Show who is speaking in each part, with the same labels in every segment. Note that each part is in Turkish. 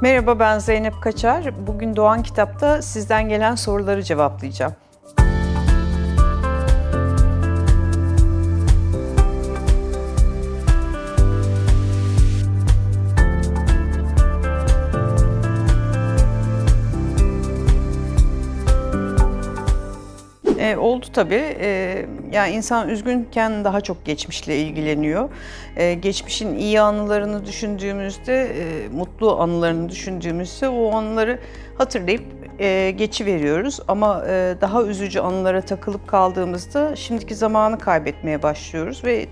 Speaker 1: Merhaba ben Zeynep Kaçar. Bugün Doğan Kitap'ta sizden gelen soruları cevaplayacağım. E, oldu tabii. E, yani insan üzgünken daha çok geçmişle ilgileniyor. E, geçmişin iyi anılarını düşündüğümüzde, e, mutlu anılarını düşündüğümüzde o anıları hatırlayıp e, geçiveriyoruz. Ama e, daha üzücü anılara takılıp kaldığımızda şimdiki zamanı kaybetmeye başlıyoruz ve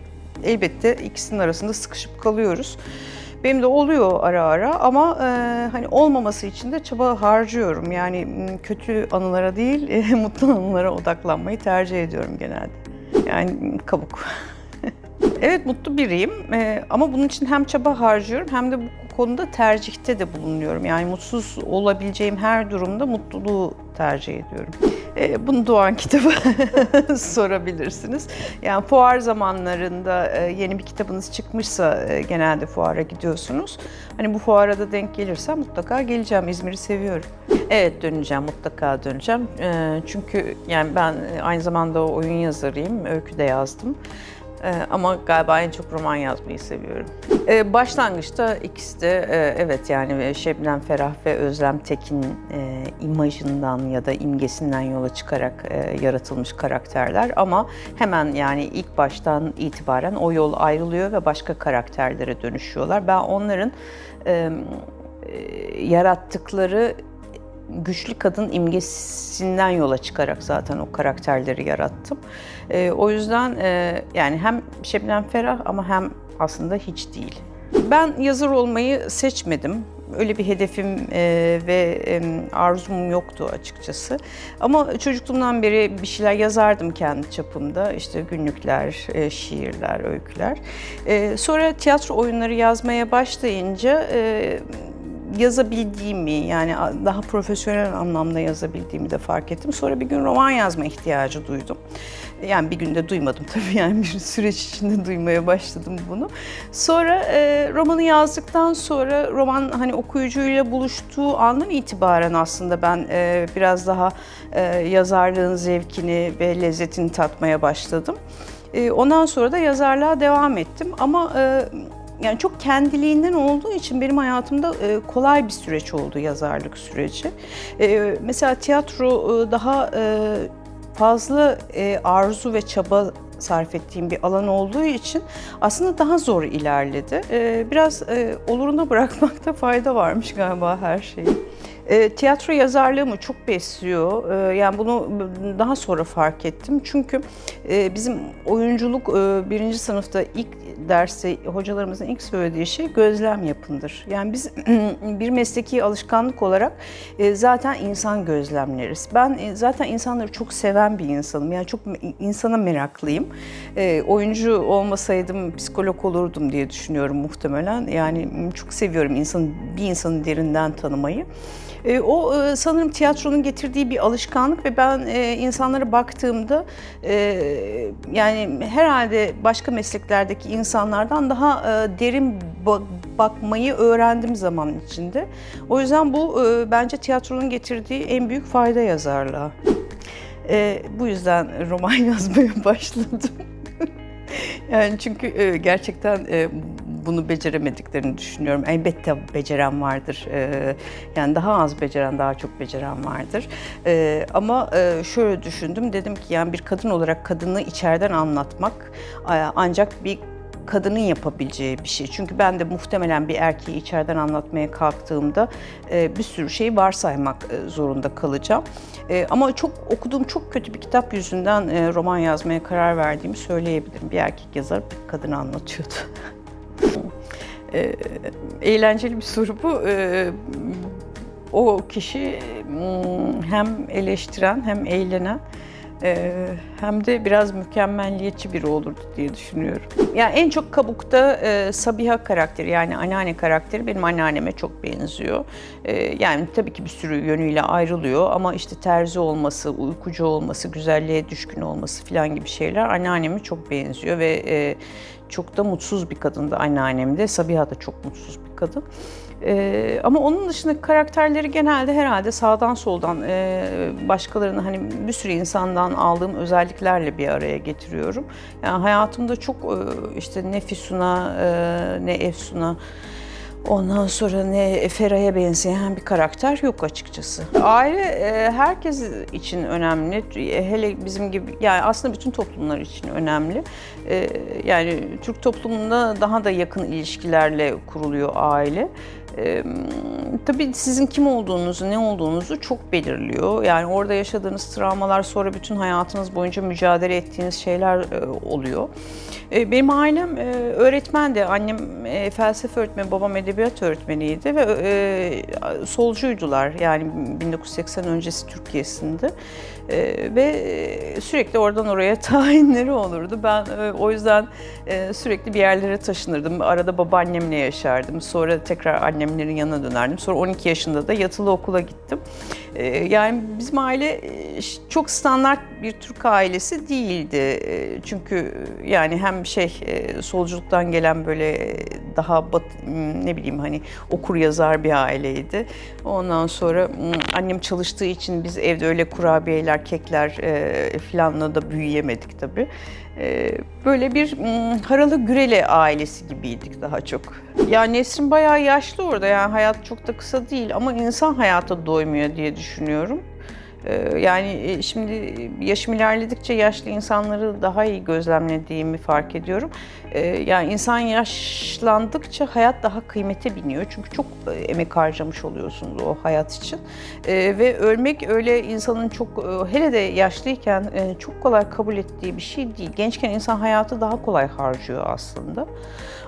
Speaker 1: elbette ikisinin arasında sıkışıp kalıyoruz. Benim de oluyor ara ara ama e, hani olmaması için de çaba harcıyorum. Yani kötü anılara değil, e, mutlu anılara odaklanmayı tercih ediyorum genelde. Yani kabuk. evet mutlu biriyim e, ama bunun için hem çaba harcıyorum hem de bu konuda tercihte de bulunuyorum. Yani mutsuz olabileceğim her durumda mutluluğu tercih ediyorum. E, bunu Doğan kitabı sorabilirsiniz. Yani fuar zamanlarında e, yeni bir kitabınız çıkmışsa e, genelde fuara gidiyorsunuz. Hani bu fuara da denk gelirsem mutlaka geleceğim. İzmir'i seviyorum. Evet döneceğim, mutlaka döneceğim. E, çünkü yani ben aynı zamanda oyun yazarıyım, öykü de yazdım. Ee, ama galiba en çok roman yazmayı seviyorum. Ee, başlangıçta ikisi de e, evet yani Şebnem Ferah ve Özlem Tekin e, imajından ya da imgesinden yola çıkarak e, yaratılmış karakterler ama hemen yani ilk baştan itibaren o yol ayrılıyor ve başka karakterlere dönüşüyorlar. Ben onların e, e, yarattıkları güçlü kadın imgesinden yola çıkarak zaten o karakterleri yarattım. E, o yüzden e, yani hem Şebnem Ferah ama hem aslında hiç değil. Ben yazar olmayı seçmedim. Öyle bir hedefim e, ve e, arzum yoktu açıkçası. Ama çocukluğumdan beri bir şeyler yazardım kendi çapımda. İşte günlükler, e, şiirler, öyküler. E, sonra tiyatro oyunları yazmaya başlayınca e, yazabildiğimi yani daha profesyonel anlamda yazabildiğimi de fark ettim. Sonra bir gün roman yazma ihtiyacı duydum. Yani bir günde duymadım tabii yani bir süreç içinde duymaya başladım bunu. Sonra e, romanı yazdıktan sonra roman hani okuyucuyla buluştuğu andan itibaren aslında ben e, biraz daha e, yazarlığın zevkini ve lezzetini tatmaya başladım. E, ondan sonra da yazarlığa devam ettim ama e, yani çok kendiliğinden olduğu için benim hayatımda e, kolay bir süreç oldu yazarlık süreci. E, mesela tiyatro e, daha fazla arzu ve çaba sarf ettiğim bir alan olduğu için aslında daha zor ilerledi. Biraz oluruna bırakmakta fayda varmış galiba her şeyi. E, tiyatro yazarlığımı çok besliyor. E, yani bunu daha sonra fark ettim. Çünkü e, bizim oyunculuk e, birinci sınıfta ilk derste hocalarımızın ilk söylediği şey gözlem yapındır. Yani biz bir mesleki alışkanlık olarak e, zaten insan gözlemleriz. Ben e, zaten insanları çok seven bir insanım. Yani çok insana meraklıyım. E, oyuncu olmasaydım psikolog olurdum diye düşünüyorum muhtemelen. Yani çok seviyorum insan bir insanı derinden tanımayı. E, o e, sanırım tiyatronun getirdiği bir alışkanlık ve ben e, insanlara baktığımda yani herhalde başka mesleklerdeki insanlardan daha derin bakmayı öğrendim zaman içinde. O yüzden bu bence tiyatronun getirdiği en büyük fayda yazarlığa. Bu yüzden roman yazmaya başladım. yani çünkü gerçekten bunu beceremediklerini düşünüyorum. Elbette beceren vardır. Ee, yani daha az beceren, daha çok beceren vardır. Ee, ama e, şöyle düşündüm. Dedim ki yani bir kadın olarak kadını içeriden anlatmak ancak bir kadının yapabileceği bir şey. Çünkü ben de muhtemelen bir erkeği içeriden anlatmaya kalktığımda e, bir sürü şeyi varsaymak e, zorunda kalacağım. ama çok okuduğum çok kötü bir kitap yüzünden roman yazmaya karar verdiğimi söyleyebilirim. Bir erkek yazar bir kadını anlatıyordu. E, eğlenceli bir soru bu. E, o kişi hmm, hem eleştiren hem eğlenen e, hem de biraz mükemmelliyetçi biri olurdu diye düşünüyorum. Yani en çok kabukta e, Sabiha karakteri yani anneanne karakteri benim anneanneme çok benziyor. E, yani tabii ki bir sürü yönüyle ayrılıyor ama işte terzi olması, uykucu olması, güzelliğe düşkün olması falan gibi şeyler anneanneme çok benziyor ve e, çok da mutsuz bir kadındı anneannem de. Sabiha da çok mutsuz bir kadın. Ee, ama onun dışındaki karakterleri genelde herhalde sağdan soldan e, başkalarını hani bir sürü insandan aldığım özelliklerle bir araya getiriyorum. Yani hayatımda çok e, işte ne Füsun'a e, ne Efsun'a Ondan sonra ne Fera'ya benzeyen bir karakter yok açıkçası. Aile herkes için önemli. Hele bizim gibi yani aslında bütün toplumlar için önemli. E, Yani Türk toplumunda daha da yakın ilişkilerle kuruluyor aile. Tabii sizin kim olduğunuzu, ne olduğunuzu çok belirliyor. Yani orada yaşadığınız travmalar sonra bütün hayatınız boyunca mücadele ettiğiniz şeyler oluyor. Benim ailem öğretmendi. Annem felsefe öğretmeni, babam edebiyat öğretmeniydi ve solcuydular. Yani 1980 öncesi Türkiye'sinde. E, ve sürekli oradan oraya tayinleri olurdu. Ben e, o yüzden e, sürekli bir yerlere taşınırdım. Arada babaannemle yaşardım. Sonra tekrar annemlerin yanına dönerdim. Sonra 12 yaşında da yatılı okula gittim. E, yani bizim aile e, çok standart bir Türk ailesi değildi. E, çünkü yani hem şey e, solculuktan gelen böyle daha bat, ne bileyim hani okur yazar bir aileydi. Ondan sonra annem çalıştığı için biz evde öyle kurabiyeler, kekler e, filanla da büyüyemedik tabii. E, böyle bir m, haralı gürele ailesi gibiydik daha çok. Ya Nesrin bayağı yaşlı orada yani hayat çok da kısa değil ama insan hayata doymuyor diye düşünüyorum. Ee, Yani şimdi yaşım ilerledikçe yaşlı insanları daha iyi gözlemlediğimi fark ediyorum. Ee, Yani insan yaşlandıkça hayat daha kıymete biniyor. Çünkü çok e, emek harcamış oluyorsunuz o hayat için. Ee, Ve ölmek öyle insanın çok, e, hele de yaşlıyken e, çok kolay kabul ettiği bir şey değil. Gençken insan hayatı daha kolay harcıyor aslında.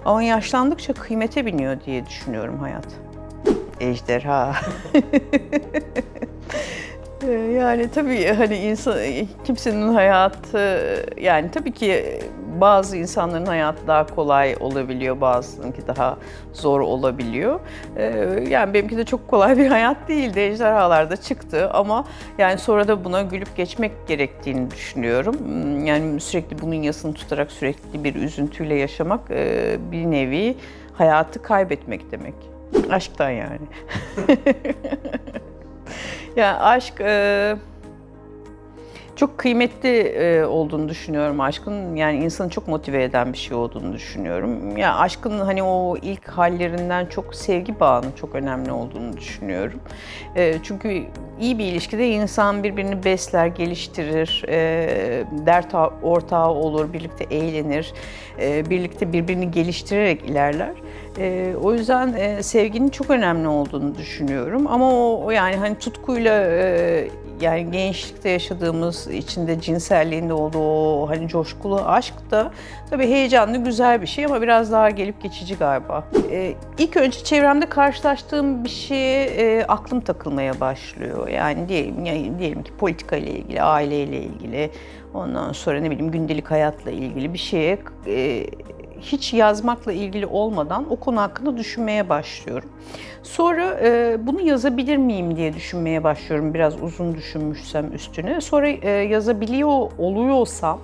Speaker 1: Ama yaşlandıkça kıymete biniyor diye düşünüyorum hayat. Ejderha. Ee, Yani tabii hani insan kimsenin hayatı yani tabii ki bazı insanların hayatı daha kolay olabiliyor, bazısınınki daha zor olabiliyor. Ee, Yani benimki de çok kolay bir hayat değildi. Ejderhalar da çıktı ama yani sonra da buna gülüp geçmek gerektiğini düşünüyorum. Hmm, Yani sürekli bunun yasını tutarak sürekli bir üzüntüyle yaşamak e, bir nevi hayatı kaybetmek demek. Aşktan yani. Ya aşk e, çok kıymetli e, olduğunu düşünüyorum aşkın. Yani insanı çok motive eden bir şey olduğunu düşünüyorum. Ya aşkın hani o ilk hallerinden çok sevgi bağının çok önemli olduğunu düşünüyorum. E, çünkü iyi bir ilişkide insan birbirini besler, geliştirir, e, dert ortağı olur, birlikte eğlenir, birlikte birbirini geliştirerek ilerler. E, o yüzden e, sevginin çok önemli olduğunu düşünüyorum. Ama o, o yani hani tutkuyla e, yani gençlikte yaşadığımız içinde cinselliğinde olduğu o hani coşkulu aşk da tabii heyecanlı güzel bir şey ama biraz daha gelip geçici galiba. E, ilk önce çevremde karşılaştığım bir şeye e, aklım takılmaya başlıyor. Yani diyelim, yani diyelim ki politika ile ilgili, aileyle ilgili, ondan sonra ne bileyim gündelik hayatla ilgili bir şeye e, hiç yazmakla ilgili olmadan o konu hakkında düşünmeye başlıyorum. Sonra e, bunu yazabilir miyim diye düşünmeye başlıyorum biraz uzun düşünmüşsem üstüne. Sonra e, yazabiliyor oluyorsam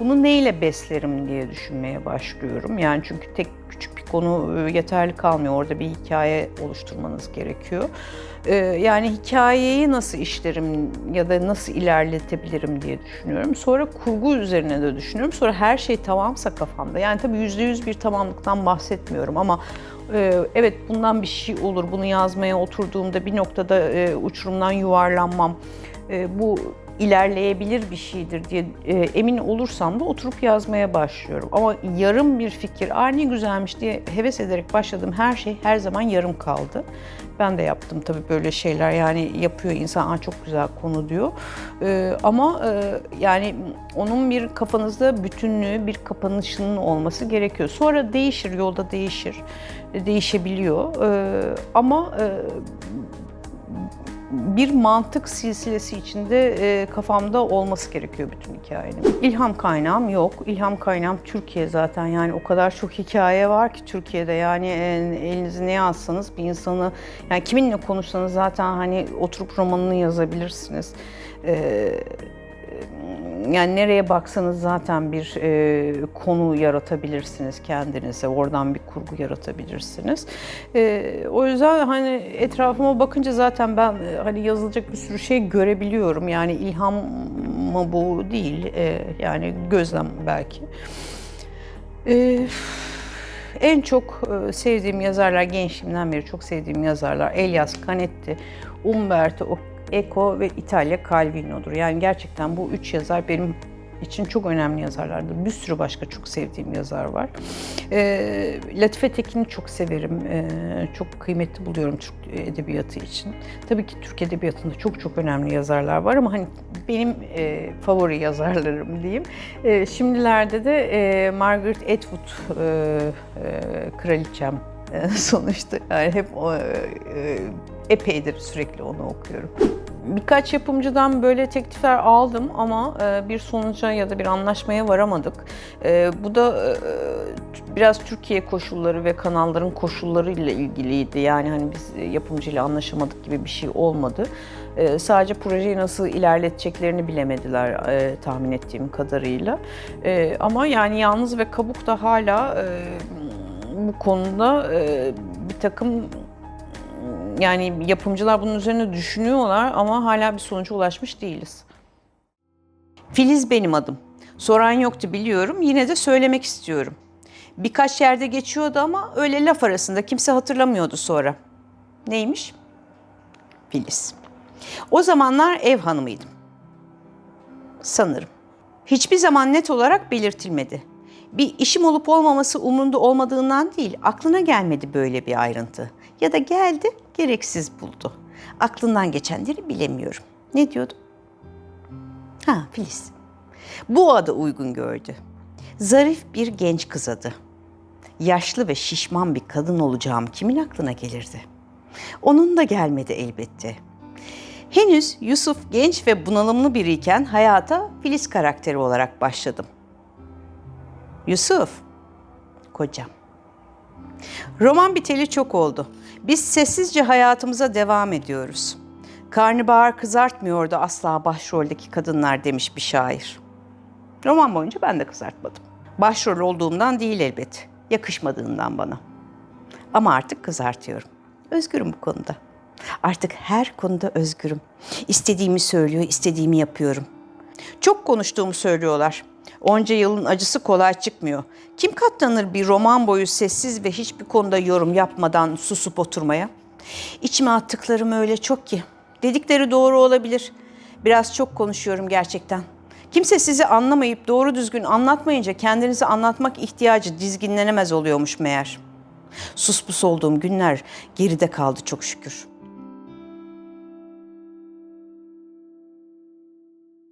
Speaker 1: bunu neyle beslerim diye düşünmeye başlıyorum. Yani çünkü tek küçük konu e, yeterli kalmıyor. Orada bir hikaye oluşturmanız gerekiyor. E, yani hikayeyi nasıl işlerim ya da nasıl ilerletebilirim diye düşünüyorum. Sonra kurgu üzerine de düşünüyorum. Sonra her şey tamamsa kafamda. Yani tabii yüzde yüz bir tamamlıktan bahsetmiyorum ama e, evet bundan bir şey olur. Bunu yazmaya oturduğumda bir noktada uçurumdan yuvarlanmam. Bu ilerleyebilir bir şeydir diye e, emin olursam da oturup yazmaya başlıyorum. Ama yarım bir fikir, aa ne güzelmiş diye heves ederek başladığım her şey her zaman yarım kaldı. Ben de yaptım tabii böyle şeyler yani yapıyor insan aa çok güzel konu diyor. E, ama e, yani onun bir kafanızda bütünlüğü, bir kapanışının olması gerekiyor. Sonra değişir, yolda değişir, değişebiliyor. E, ama e, bir mantık silsilesi içinde e, kafamda olması gerekiyor bütün hikayenin. İlham kaynağım yok. İlham kaynağım Türkiye zaten yani o kadar çok hikaye var ki Türkiye'de yani e, elinizi neye alsanız bir insanı yani kiminle konuşsanız zaten hani oturup romanını yazabilirsiniz. E, yani nereye baksanız zaten bir e, konu yaratabilirsiniz kendinize. Oradan bir kurgu yaratabilirsiniz. E, o yüzden hani etrafıma bakınca zaten ben e, hani yazılacak bir sürü şey görebiliyorum. Yani ilham mı bu değil. E, yani gözlem belki. E, en çok e, sevdiğim yazarlar, gençliğimden beri çok sevdiğim yazarlar Elias Canetti, Umberto Eco ve İtalya Calvino'dur. Yani gerçekten bu üç yazar benim için çok önemli yazarlardır. Bir sürü başka çok sevdiğim yazar var. E, Latife Tekin'i çok severim. E, çok kıymetli buluyorum Türk edebiyatı için. Tabii ki Türk edebiyatında çok çok önemli yazarlar var ama hani benim e, favori yazarlarım diyeyim. E, şimdilerde de e, Margaret Atwood e, e, kraliçem e, sonuçta. Yani hep o, e, e, epeydir sürekli onu okuyorum. Birkaç yapımcıdan böyle teklifler aldım ama e, bir sonuca ya da bir anlaşmaya varamadık. E, bu da e, biraz Türkiye koşulları ve kanalların koşulları ile ilgiliydi. Yani hani biz yapımcıyla anlaşamadık gibi bir şey olmadı. Sadece projeyi nasıl ilerleteceklerini bilemediler tahmin ettiğim kadarıyla. Ama yani Yalnız ve Kabuk da hala bu konuda bir takım yani yapımcılar bunun üzerine düşünüyorlar ama hala bir sonuca ulaşmış değiliz. Filiz benim adım. Soran yoktu biliyorum. Yine de söylemek istiyorum. Birkaç yerde geçiyordu ama öyle laf arasında kimse hatırlamıyordu sonra. Neymiş? Filiz. O zamanlar ev hanımıydım. Sanırım. Hiçbir zaman net olarak belirtilmedi. Bir işim olup olmaması umrunda olmadığından değil, aklına gelmedi böyle bir ayrıntı. Ya da geldi, gereksiz buldu. Aklından geçenleri bilemiyorum. Ne diyordum? Ha, Filiz. Bu adı uygun gördü. Zarif bir genç kız adı. Yaşlı ve şişman bir kadın olacağım kimin aklına gelirdi? Onun da gelmedi elbette. Henüz Yusuf genç ve bunalımlı biriyken hayata Filiz karakteri olarak başladım. Yusuf, kocam. Roman biteli çok oldu. Biz sessizce hayatımıza devam ediyoruz. Karnabahar kızartmıyordu asla başroldeki kadınlar demiş bir şair. Roman boyunca ben de kızartmadım. Başrol olduğumdan değil elbet. Yakışmadığından bana. Ama artık kızartıyorum. Özgürüm bu konuda. Artık her konuda özgürüm. İstediğimi söylüyor, istediğimi yapıyorum. Çok konuştuğumu söylüyorlar. Onca yılın acısı kolay çıkmıyor. Kim katlanır bir roman boyu sessiz ve hiçbir konuda yorum yapmadan susup oturmaya? İçime attıklarım öyle çok ki. Dedikleri doğru olabilir. Biraz çok konuşuyorum gerçekten. Kimse sizi anlamayıp doğru düzgün anlatmayınca kendinizi anlatmak ihtiyacı dizginlenemez oluyormuş meğer. Suspus olduğum günler geride kaldı çok şükür.